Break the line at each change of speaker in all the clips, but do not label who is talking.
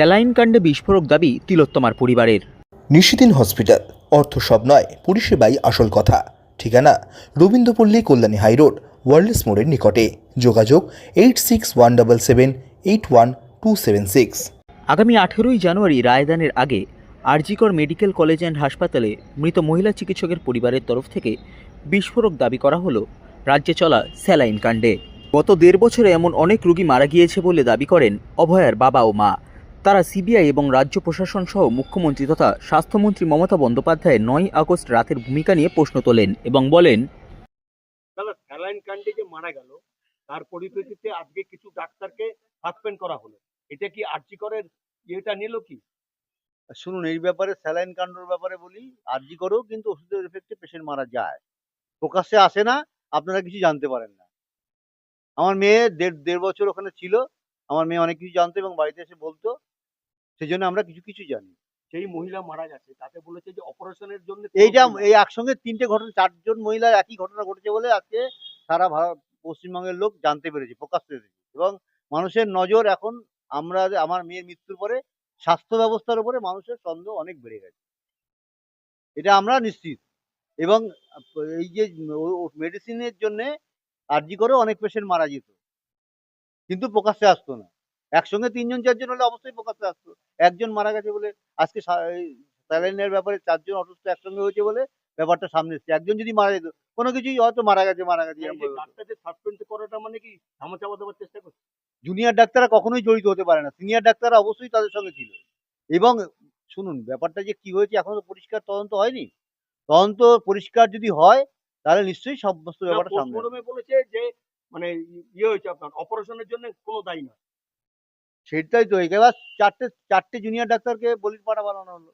Saline কাণ্ডে বিস্ফোরক দাবি তিলোত্তমার পরিবারের।
নিশিদিন হসপিটাল অর্থ সব নয় পরিষেবাই আসল কথা। ঠিকানা রবীন্দ্রপল্লী কল্যাণী হাইরোড ওয়ার্ল্ডস মোড়ের নিকটে। যোগাযোগ eight six one double seven eight one two seven six.
আগামী আঠেরোই জানুয়ারি রায়দানের আগে আরজিকর মেডিকেল কলেজ অ্যান্ড হাসপাতালে মৃত মহিলা চিকিৎসকের পরিবারের তরফ থেকে বিস্ফোরক দাবি করা হলো রাজ্যে চলা স্যালাইন কাণ্ডে। গত দেড় বছরে এমন অনেক রুগী মারা গিয়েছে বলে দাবি করেন অভয়ার বাবা ও মা। তারা সিবিআই এবং রাজ্য প্রশাসন সহ মুখ্যমন্ত্রী তথা স্বাস্থ্যমন্ত্রী মমতা বন্দ্যোপাধ্যায়ের নয় আগস্ট রাতের ভূমিকা নিয়ে প্রশ্ন তোলেন এবং বলেন
দাদা স্যালাইন কাণ্ডে যে মারা গেল তার পরিপ্রেক্ষিতে আজকে কিছু ডাক্তারকে সাসপেন্ড করা হলো। এটা কি আর্যিকরের ইয়েটা নিল কি?
শুনুন এই ব্যাপারে স্যালাইন কাণ্ডর ব্যাপারে বলি আরজি করেও কিন্তু ওষুধের এফেক্টে পেশেন্ট মারা যায়। প্রকাশ্যে আসে না আপনারা কিছু জানতে পারেন না। আমার মেয়ে দেড় দেড় বছর ওখানে ছিল আমার মেয়ে অনেক কিছু জানতো এবং বাড়িতে এসে বলতো সেই জন্য আমরা কিছু কিছু জানি।
সেই মহিলা মারা গেছে তাকে বলেছে যে অপারেশনের জন্য
এইটা এই একসঙ্গে তিনটে ঘটনা চারজন মহিলার একই ঘটনা ঘটেছে বলে আজকে সারা ভারত পশ্চিমবঙ্গের লোক জানতে পেরেছে প্রকাশ পেরেছে। এবং মানুষের নজর এখন আমরা আমার মেয়ের মৃত্যুর পরে স্বাস্থ্য ব্যবস্থার উপরে মানুষের সন্দেহ অনেক বেড়ে গেছে। এটা আমরা নিশ্চিত। এবং এই যে মেডিসিনের জন্যে আর্জি করে অনেক পেশেন্ট মারা যেত। কিন্তু প্রকাশ্যে আসতো না। একসঙ্গে তিনজন চারজন হলে অবশ্যই প্রকাশ্যে আসতো। একজন মারা গেছে বলে আজকে স্যালাইনের ব্যাপারে চারজন অসুস্থ একসঙ্গে হয়েছে বলে ব্যাপারটা সামনে এসছে। একজন যদি মারা যেত কোনো কিছুই হয়তো মারা গেছে মারা গেছে
সাসপেন্ড করাটা মানে কি ধামাচাপা দেওয়ার চেষ্টা করছে?
জুনিয়র ডাক্তাররা কখনোই জড়িত হতে পারে না। সিনিয়র ডাক্তাররা অবশ্যই তাদের সঙ্গে ছিল। এবং শুনুন ব্যাপারটা যে কি হয়েছে এখনও তো পরিষ্কার তদন্ত হয়নি। তদন্ত পরিষ্কার যদি হয় তাহলে নিশ্চয়ই সমস্ত ব্যাপারটা সামনে।
বলেছে যে মানে ইয়ে হয়েছে আপনার অপারেশনের জন্য কোনো দায়ী না
সেটাই তো এবার চারটে চারটে জুনিয়র ডাক্তারকে বলির পাঠা বানানো হলো।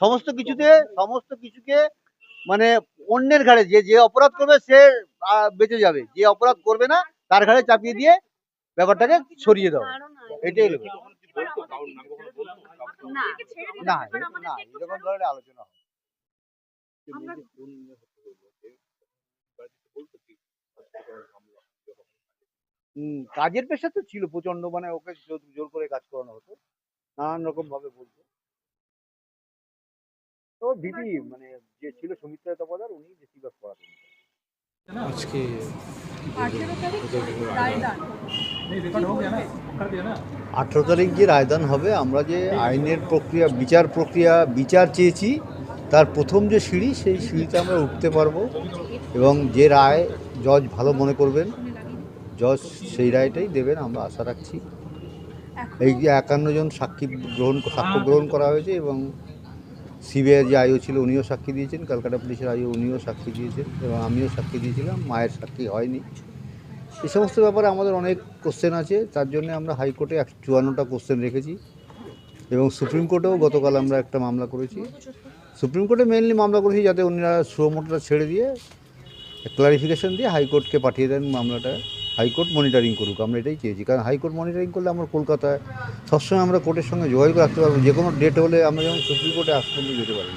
সমস্ত কিছুতে সমস্ত কিছুকে মানে অন্যের ঘাড়ে যে যে অপরাধ করবে সে আহ, বেঁচে যাবে। যে অপরাধ করবে না তার ঘাড়ে চাপিয়ে দিয়ে ব্যাপারটাকে সরিয়ে দাও। এটাই হলো
না
না এরকম ধরনের আলোচনা হয়। হুম, কাজের পেশা তো ছিল প্রচণ্ড মানে ওকে জোর জোর করে কাজ করানো হতো। নানান রকম ভাবে বলতো। তো দিদি মানে যে ছিল সৌমিত্র তপাদার উনি বেশিরভাগ করাতেন
আজকে
আঠেরো তারিখ
আঠেরো তারিখ যে রায়দান হবে আমরা যে আইনের প্রক্রিয়া বিচার প্রক্রিয়া বিচার চেয়েছি তার প্রথম যে সিঁড়ি সেই সিঁড়িতে আমরা উঠতে পারব। এবং যে রায় জজ ভালো মনে করবেন জজ সেই রায়টাই দেবেন আমরা আশা রাখছি। এই যে একান্ন জন সাক্ষী গ্রহণ সাক্ষ্য গ্রহণ করা হয়েছে এবং সিবিআই যে আইও ছিল উনিও সাক্ষী দিয়েছেন কলকাতা পুলিশের আইও উনিও সাক্ষী দিয়েছেন এবং আমিও সাক্ষী দিয়েছিলাম মায়ের সাক্ষী হয়নি। এই সমস্ত ব্যাপারে আমাদের অনেক কোশ্চেন আছে তার জন্য আমরা হাইকোর্টে এক চুয়ান্নটা কোশ্চেন রেখেছি এবং সুপ্রিম কোর্টেও গতকাল আমরা একটা মামলা করেছি। সুপ্রিম কোর্টে মেনলি মামলা করেছি যাতে উনিরা সুমোটটা ছেড়ে দিয়ে ক্লারিফিকেশন দিয়ে হাইকোর্টকে পাঠিয়ে দেন মামলাটা। হাইকোর্ট মনিটরিং করুক, আমরা এটাই চেয়েছি। কারণ হাইকোর্ট মনিটরিং করলে আমরা কলকাতায় সবসময় আমরা কোর্টের সঙ্গে যোগাযোগ রাখতে পারব যে কোনো ডেট হলে আমরা যেমন সুপ্রিম কোর্টে আজ পর্যন্ত যেতে পারি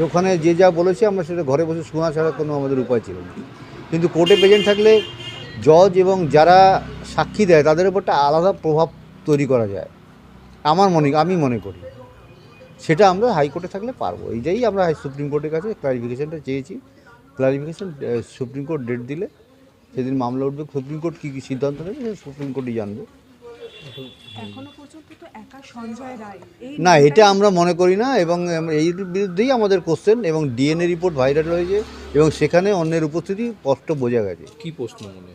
ওখানে যে যা বলেছে আমরা সেটা ঘরে বসে শোনা ছাড়া কোনো আমাদের উপায় ছিল না। কিন্তু কোর্টে প্রেজেন্ট থাকলে জজ এবং যারা সাক্ষী দেয়, তাদের উপর একটা আলাদা প্রভাব তৈরি করা যায়। আমার মনে, আমি মনে করি। সেটা আমরা হাইকোর্টে থাকলে পারব। এইটাই আমরা সুপ্রিম কোর্টের কাছে ক্লারিফিকেশনটা চেয়েছি। ক্লারিফিকেশন সুপ্রিম কোর্ট ডেট দিলে সেদিন মামলা উঠবে সুপ্রিম কোর্ট কী কী সিদ্ধান্ত নেবে সুপ্রিম কোর্টই জানবে।
এখনও পর্যন্ত তো একা সঞ্জয় রায় এই
না এটা আমরা মনে করি না এবং এই বিরুদ্ধেই আমাদের কোশ্চেন এবং ডিএনএ রিপোর্ট ভাইরাল হয়েছে এবং সেখানে অন্যের উপস্থিতি স্পষ্ট বোঝা গেছে।
কি প্রশ্ন মনে?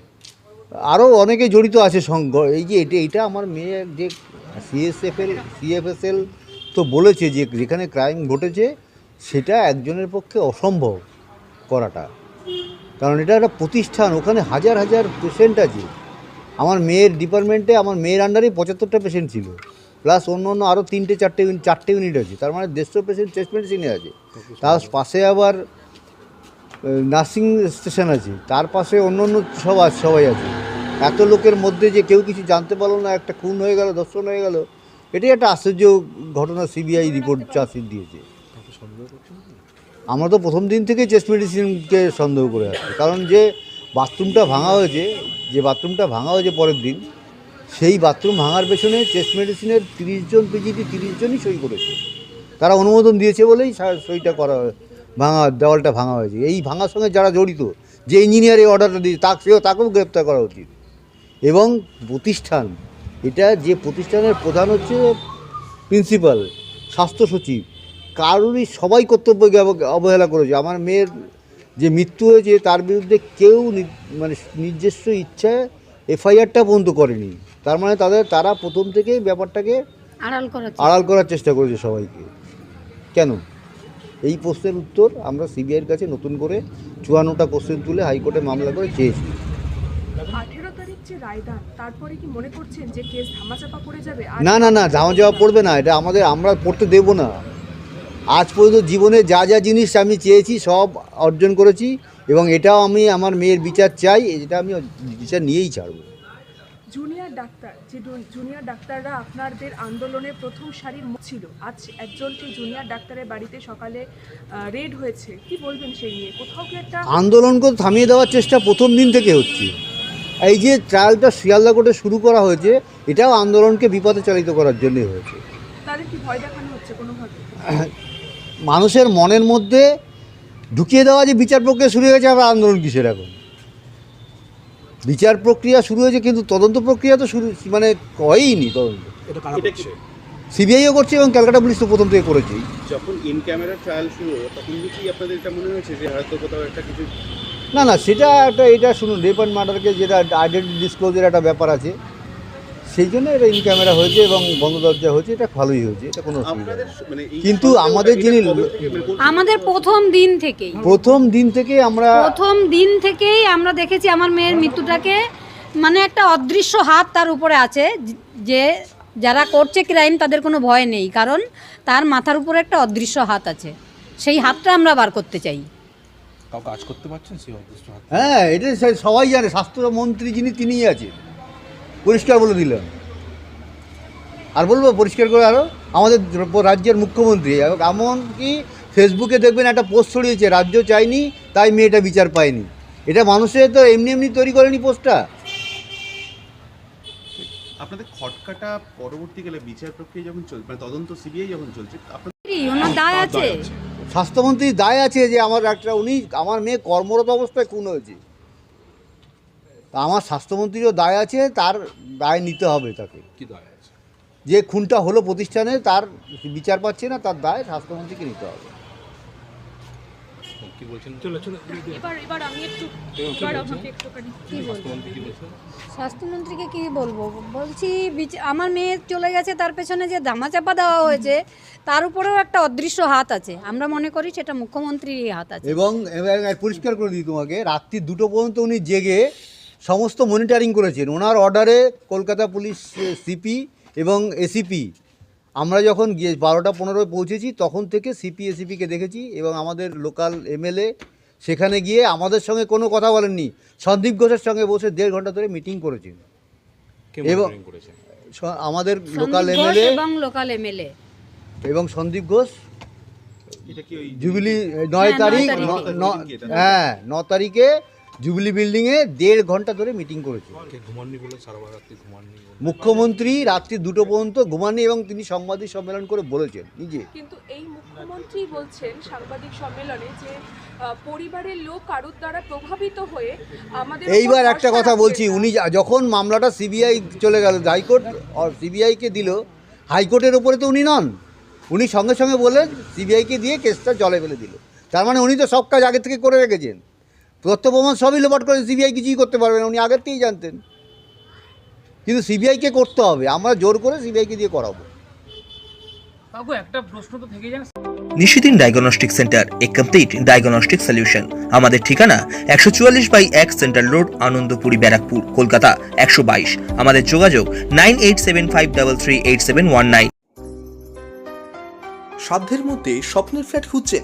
আরও অনেকে জড়িত আছে সঙ্গ এই যে এটা এটা আমার মেয়ে যে সিএসএফএল সিএফএসএল তো বলেছে যে যেখানে ক্রাইম ঘটেছে সেটা একজনের পক্ষে অসম্ভব করাটা। কারণ এটা একটা প্রতিষ্ঠান, ওখানে হাজার হাজার পেশেন্ট আছে। আমার মেয়ের ডিপার্টমেন্টে আমার মেয়ের আন্ডারেই পঁচাত্তরটা পেশেন্ট ছিল। প্লাস অন্য অন্য আরও তিনটে, চারটে চারটে ইউনিট আছে। তার মানে দেড়শো পেশেন্ট চেস্ট মেডিসিনে আছে। তার পাশে আবার নার্সিং স্টেশন আছে। তার পাশে অন্য অন্য সব আছে, সবাই আছে। এত লোকের মধ্যে যে কেউ কিছু জানতে পারল না, একটা খুন হয়ে গেল দর্শন হয়ে গেল, এটাই একটা আশ্চর্য ঘটনা সিবিআই রিপোর্ট চার্জশিট দিয়েছে। আমরা তো প্রথম দিন থেকেই চেস্ট মেডিসিনকে সন্দেহ করে আসছি। কারণ যে বাথরুমটা ভাঙা হয়েছে, যে বাথরুমটা ভাঙা হয়েছে পরের দিন, সেই বাথরুম ভাঙার পেছনে চেস্ট মেডিসিনের তিরিশ জন পিজিটি তিরিশ জনই সই করেছে। তারা অনুমোদন দিয়েছে বলেই সইটা করা ভাঙা, দেওয়ালটা ভাঙা হয়েছে। এই ভাঙার সঙ্গে যারা জড়িত, যে ইঞ্জিনিয়ার এই অর্ডারটা দিয়েছে, তাকে সেও তাকেও গ্রেপ্তার করা উচিত। এবং প্রতিষ্ঠান, এটা যে প্রতিষ্ঠানের প্রধান হচ্ছে প্রিন্সিপাল স্বাস্থ্য সচিব। কারোরই সবাই কর্তব্যকে অব- অবহেলা করেছে। আমার মেয়ের যে মৃত্যু হয়েছে তার বিরুদ্ধে কেউ নি- মানে নিজস্ব ইচ্ছায় এফআইআরটা পর্যন্ত করেনি। তার মানে তাদের তারা প্রথম থেকেই ব্যাপারটাকে
আড়াল করা
আড়াল করার চেষ্টা করেছে সবাইকে। কেন? এই প্রশ্নের উত্তর আমরা সিবিআইয়ের কাছে নতুন করে চুয়ান্নটা কোশ্চেন তুলে হাইকোর্টে মামলা করে চেয়েছি।
আঠেরো তারিখ যে রায়দান তারপরে কি মনে করছেন যে কেস ধামাচাপা পড়ে যাবে? আর
না না না যাওয়া যাওয়া পড়বে না। এটা আমাদের আমরা পড়তে দেবো না। আজ পর্যন্ত জীবনে যা যা জিনিস আমি চেয়েছি সব অর্জন করেছি এবং এটাও আমি আমার মেয়ের বিচার চাই এটা আমি বিচার নিয়েই ছাড়বো।
জুনিয়র ডাক্তার যে জুনিয়র ডাক্তাররা আপনাদের আন্দোলনের প্রথম সারির ছিল। আজ একজন সেই জুনিয়র ডাক্তারের বাড়িতে সকালে রেড হয়েছে। কি বলবেন সেই নিয়ে? কোথাও কি একটা
আন্দোলনকে থামিয়ে দেওয়ার চেষ্টা প্রথম দিন থেকে হচ্ছে। এই যে ট্রায়ালটা শিয়ালদা কোর্টে শুরু করা হয়েছে এটাও আন্দোলনকে বিপদে চালিত করার জন্যই হয়েছে।
তাদের কি ভয় দেখানো হচ্ছে কোনোভাবে?
মানুষের মনের মধ্যে ঢুকিয়ে দেওয়া যে বিচার প্রক্রিয়া শুরু হয়ে গেছে আবার আন্দোলন কিসের এখন বিচার প্রক্রিয়া শুরু হয়েছে কিন্তু তদন্ত প্রক্রিয়া তো শুরু মানে হয়ইনি তদন্ত।
এটা
সিবিআইও করছে এবং ক্যালকাটা পুলিশ তো প্রথম থেকে করেছেই
যখন ইন ক্যামেরা ট্রায়াল শুরু তখন কি আপনাদের এটা মনে হয়েছে যে হয়তো কোথাও একটা কিছু
না না সেটা একটা এটা শুনুন রেপ অ্যান্ড মার্ডারকে যেটা আইডেন্টি ডিসক্লোজের একটা ব্যাপার আছে সেই জন্য এটা ইন ক্যামেরা হয়েছে এবং বন্ধ দরজা হয়েছে এটা ভালোই হয়েছে এটা কোনো অসুবিধা নেই।
মানে
কিন্তু আমাদের যিনি
মানে
আমাদের প্রথম দিন থেকেই।
প্রথম দিন থেকে আমরা
প্রথম দিন থেকেই আমরা দেখেছি আমার মেয়ের মৃত্যুটাকে মানে একটা অদৃশ্য হাত তার উপরে আছে যে যারা করছে ক্রাইম তাদের কোনো ভয় নেই কারণ তার মাথার উপরে একটা অদৃশ্য হাত আছে। সেই হাতটা আমরা বার করতে চাই।
কাজ করতে পারছেন সেই অদৃষ্ট হাত?
হ্যাঁ এটা সে- সবাই জানে স্বাস্থ্যমন্ত্রী যিনি তিনিই আছেন। পরিষ্কার বলে দিলাম আর বলব পরিষ্কার করে আরও আমাদের রাজ্যের মুখ্যমন্ত্রী এমনকি ফেসবুকে দেখবেন একটা পোস্ট ছড়িয়েছে রাজ্য চাইনি তাই মেয়েটা বিচার পায়নি। এটা মানুষের তো এমনি এমনি তৈরি করেনি পোস্টটা
আপনাদের খটকাটা পরবর্তীকালে বিচার প্রক্রিয়া যখন চলছে মানে তদন্ত সিবিআই যখন চলছে আপনাদের
দায় আছে।
স্বাস্থ্যমন্ত্রীর দায় আছে যে আমার একটা উনি আমার মেয়ে কর্মরত অবস্থায় খুন হয়েছে। তা আমার স্বাস্থ্যমন্ত্রীরও দায় আছে তার দায় নিতে হবে তাকে।
কি দায় আছে?
যে খুনটা হলো প্রতিষ্ঠানে তার বিচার পাচ্ছে না তার দায় স্বাস্থ্যমন্ত্রীকে নিতে হবে।
কি বলছেন? চলো চলো
এবার এবার আমি একটু এবার আমাকে একটুখানি
কি বলব? স্বাস্থ্যমন্ত্রীকে কি বলব? বলছি আমার মেয়ে চলে গেছে তার পেছনে যে ধামাচাপা দেওয়া হয়েছে তার উপরেও একটা অদৃশ্য হাত আছে। আমরা মনে করি সেটা মুখ্যমন্ত্রীরই হাত আছে।
এবং পরিষ্কার করে দিই তোমাকে রাত্রি দুটো পর্যন্ত উনি জেগে সমস্ত মনিটারিং করেছেন। ওনার অর্ডারে কলকাতা পুলিশ সিপি এবং এসিপি আমরা যখন গিয়ে বারোটা পনেরোয় পৌঁছেছি তখন থেকে সিপি এসিপিকে দেখেছি এবং আমাদের লোকাল এমএলএ সেখানে গিয়ে আমাদের সঙ্গে কোনো কথা বলেননি। সন্দীপ ঘোষের সঙ্গে বসে দেড় ঘণ্টা ধরে মিটিং করেছেন। এবং- আমাদের লোকাল এমএলএ
এবং লোকাল এমএলএ
এবং সন্দীপ ঘোষ।
এটা কি ওই
জুবিলি নয়
হ্যাঁ,
তারিখ ন- ন- হ্যাঁ ন তারিখে জুবিলি বিল্ডিংয়ে দেড় ঘণ্টা ধরে মিটিং করেছে। মুখ্যমন্ত্রী রাত্রি দুটো পর্যন্ত ঘুমাননি এবং তিনি সাংবাদিক সম্মেলন করে বলেছেন নিজে।
কিন্তু এই মুখ্যমন্ত্রী বলছেন সাংবাদিক সম্মেলনে যে পরিবারের লোক কারোর দ্বারা প্রভাবিত হয়ে আমাদের
এইবার একটা কথা বলছি উনি যখন মামলাটা সিবিআই চলে গেল হাইকোর্ট সিবিআইকে দিল হাইকোর্টের উপরে তো উনি নন। উনি সঙ্গে সঙ্গে বললেন সিবিআইকে দিয়ে কেসটা জলে ফেলে দিল। তার মানে উনি তো সব কাজ আগে থেকে করে রেখেছেন। তথ্য প্রমাণ সবই লোপাট করে সিবিআই কিছুই করতে পারবে না উনি আগের থেকেই জানতেন। কিন্তু সিবিআইকে করতে হবে আমরা জোর করে সিবিআইকে দিয়ে করাবো।
কাকু একটা প্রশ্ন তো থেকে যায়
Nishidin diagnostic centre a complete diagnostic solution আমাদের ঠিকানা একশো চুয়াল্লিশ বাই এক সেন্ট্রাল রোড আনন্দপুরি ব্যারাকপুর কলকাতা একশো বাইশ। আমাদের যোগাযোগ nine eight seven five double three eight seven one nine.
সাধ্যের মধ্যে স্বপ্নের ফ্ল্যাট খুঁজছেন